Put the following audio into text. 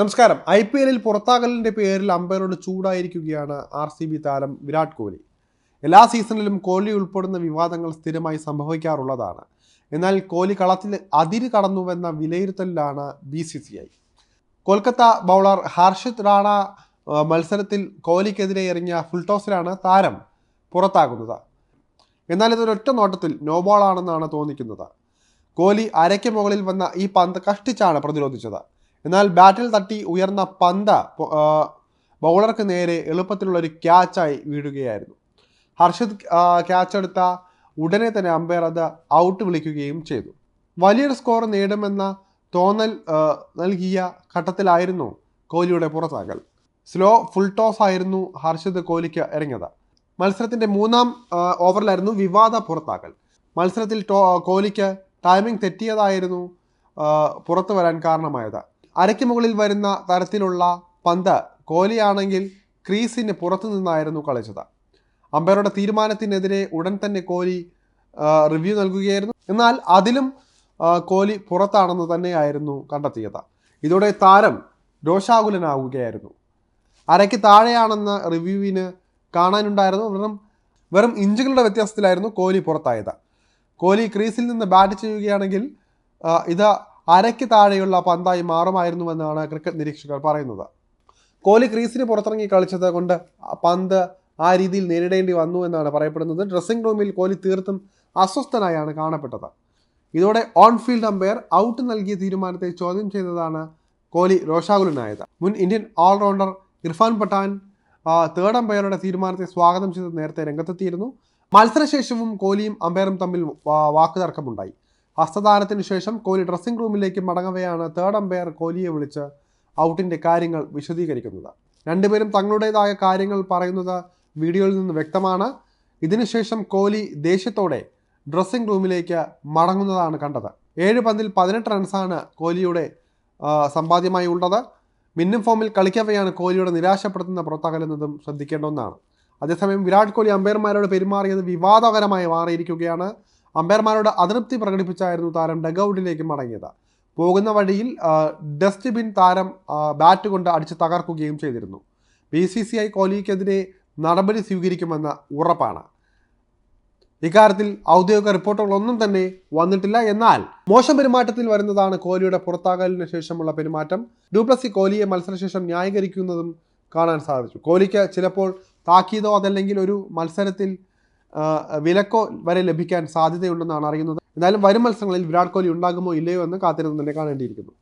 നമസ്കാരം. I P എല്ലിൽ പുറത്താകലിന്റെ പേരിൽ അമ്പയറോട് ചൂടായിരിക്കുകയാണ് ആർ സി ബി താരം വിരാട് കോഹ്ലി. എല്ലാ സീസണിലും കോഹ്ലി ഉൾപ്പെടുന്ന വിവാദങ്ങൾ സ്ഥിരമായി സംഭവിക്കാറുള്ളതാണ്. എന്നാൽ കോഹ്ലി കളത്തിൽ അതിര് കടന്നുവെന്ന വിലയിരുത്തലിലാണ് B C C I. Kolkata bowler Harshit Rana മത്സരത്തിൽ കോഹ്ലിക്കെതിരെ എറിഞ്ഞ ഫുൾ ടോസിലാണ് താരം പുറത്താകുന്നത്. എന്നാൽ ഇതൊരൊറ്റ നോട്ടത്തിൽ നോബോളാണെന്നാണ് തോന്നിക്കുന്നത്. കോഹ്ലി അരയ്ക്ക് മുകളിൽ വന്ന ഈ പന്ത് കഷ്ടിച്ചാണ് പ്രതിരോധിച്ചത്. എന്നാൽ ബാറ്റിൽ തട്ടി ഉയർന്ന പന്ത ബൗളർക്ക് നേരെ എളുപ്പത്തിലുള്ള ഒരു ക്യാച്ചായി വീഴുകയായിരുന്നു. ഹർഷദ് ക്യാച്ച് എടുത്ത ഉടനെ തന്നെ അമ്പയർ അത് ഔട്ട് വിളിക്കുകയും ചെയ്തു. വലിയൊരു സ്കോർ നേടുമെന്ന തോന്നൽ നൽകിയ ഘട്ടത്തിലായിരുന്നു കോഹ്ലിയുടെ പുറത്താകൽ. സ്ലോ ഫുൾ ടോസ് ആയിരുന്നു ഹർഷദ് കോഹ്ലിക്ക് ഇറങ്ങിയത്. മത്സരത്തിന്റെ മൂന്നാം ഓവറിലായിരുന്നു വിവാദ പുറത്താക്കൽ മത്സരത്തിൽ കോഹ്ലിക്ക് ടൈമിംഗ് തെറ്റിയതായിരുന്നു പുറത്തു വരാൻ കാരണമായത്. അരയ്ക്ക് മുകളിൽ വരുന്ന തരത്തിലുള്ള പന്ത് കോഹ്ലിയാണെങ്കിൽ ക്രീസിന് പുറത്തു നിന്നായിരുന്നു കളിച്ചത്. അമ്പയറുടെ തീരുമാനത്തിനെതിരെ ഉടൻ തന്നെ കോലി റിവ്യൂ നൽകുകയായിരുന്നു. എന്നാൽ അതിലും കോലി പുറത്താണെന്ന് തന്നെയായിരുന്നു കണ്ടെത്തിയത്. ഇതോടെ താരം രോഷാകുലനാവുകയായിരുന്നു. അരയ്ക്ക് താഴെയാണെന്ന് റിവ്യൂവിന് കാണാനുണ്ടായിരുന്നു. വെറും വെറും ഇഞ്ചുകളുടെ വ്യത്യാസത്തിലായിരുന്നു കോലി പുറത്തായത്. കോലി ക്രീസിൽ നിന്ന് ബാറ്റ് ചെയ്യുകയാണെങ്കിൽ ഇത് അരയ്ക്ക് താഴെയുള്ള പന്തായി മാറുമായിരുന്നുവെന്നാണ് ക്രിക്കറ്റ് നിരീക്ഷകർ പറയുന്നത്. കോഹ്ലി ക്രീസിന് പുറത്തിറങ്ങി കളിച്ചത് കൊണ്ട് പന്ത് ആ രീതിയിൽ നേരിടേണ്ടി വന്നു എന്നാണ് പറയപ്പെടുന്നത്. ഡ്രസ്സിംഗ് റൂമിൽ കോഹ്ലി തീർത്തും അസ്വസ്ഥനായാണ് കാണപ്പെട്ടത്. ഇതോടെ ഓൺ ഫീൽഡ് അമ്പയർ ഔട്ട് നൽകിയ തീരുമാനത്തെ ചോദ്യം ചെയ്തതാണ് കോഹ്ലി രോഷാകുലനായത്. മുൻ Indian allrounder Irfan Pathan third അമ്പയറുടെ തീരുമാനത്തെ സ്വാഗതം ചെയ്ത് നേരത്തെ രംഗത്തെത്തിയിരുന്നു. മത്സരശേഷവും കോഹ്ലിയും അമ്പയറും തമ്മിൽ വാക്കുതർക്കമുണ്ടായി. ഹസ്തദാനത്തിന് ശേഷം കോഹ്ലി ഡ്രസ്സിംഗ് റൂമിലേക്ക് മടങ്ങവെയാണ് തേർഡ് അമ്പയർ കോഹ്ലിയെ വിളിച്ച് ഔട്ടിന്റെ കാര്യങ്ങൾ വിശദീകരിക്കുന്നത്. രണ്ടുപേരും തങ്ങളുടേതായ കാര്യങ്ങൾ പറയുന്നത് വീഡിയോയിൽ നിന്ന് വ്യക്തമാണ്. ഇതിനുശേഷം കോഹ്ലി ദേഷ്യത്തോടെ ഡ്രസ്സിംഗ് റൂമിലേക്ക് മടങ്ങുന്നതാണ് കണ്ടത്. ഏഴ് പന്തിൽ പതിനെട്ട് റൺസാണ് കോഹ്ലിയുടെ സമ്പാദ്യമായി ഉള്ളത്. മിന്നും ഫോമിൽ കളിക്കവെയാണ് കോഹ്ലിയുടെ നിരാശപ്പെടുത്തുന്ന പുറത്താകലെന്നതും ശ്രദ്ധിക്കേണ്ട ഒന്നാണ്. അതേസമയം വിരാട് കോഹ്ലി അമ്പയർമാരോട് പെരുമാറിയത് വിവാദകരമായി മാറിയിരിക്കുകയാണ്. അമ്പയർമാരോട് അതൃപ്തി പ്രകടിപ്പിച്ചായിരുന്നു താരം ഡഗൌട്ടിലേക്ക് മടങ്ങിയത്. പോകുന്ന വഴിയിൽ ഡസ്റ്റ്ബിൻ താരം ബാറ്റ് കൊണ്ട് അടിച്ച് തകർക്കുകയും ചെയ്തിരുന്നു. ബി സി സി ഐ കോഹ്ലിക്കെതിരെ നടപടി സ്വീകരിക്കുമെന്ന ഉറപ്പാണ്. ഇക്കാര്യത്തിൽ ഔദ്യോഗിക റിപ്പോർട്ടുകളൊന്നും തന്നെ വന്നിട്ടില്ല. എന്നാൽ മോശം പെരുമാറ്റത്തിൽ വരുന്നതാണ് കോഹ്ലിയുടെ പുറത്താകലിന് ശേഷമുള്ള പെരുമാറ്റം. ഡ്യൂപ്ലസി കോഹ്ലിയെ മത്സരശേഷം ന്യായീകരിക്കുന്നതും കാണാൻ സാധിച്ചു. കോഹ്ലിക്ക് ചിലപ്പോൾ താക്കീതോ അതല്ലെങ്കിൽ ഒരു മത്സരത്തിൽ വിലക്കോ വരെ ലഭിക്കാൻ സാധ്യതയുണ്ടെന്നാണ് അറിയുന്നത്. എന്നാലും വരും മത്സരങ്ങളിൽ വിരാട് കോഹ്ലി ഉണ്ടാകുമോ ഇല്ലയോ എന്ന് കാത്തിരുന്ന് തന്നെ കാണേണ്ടിയിരിക്കുന്നു.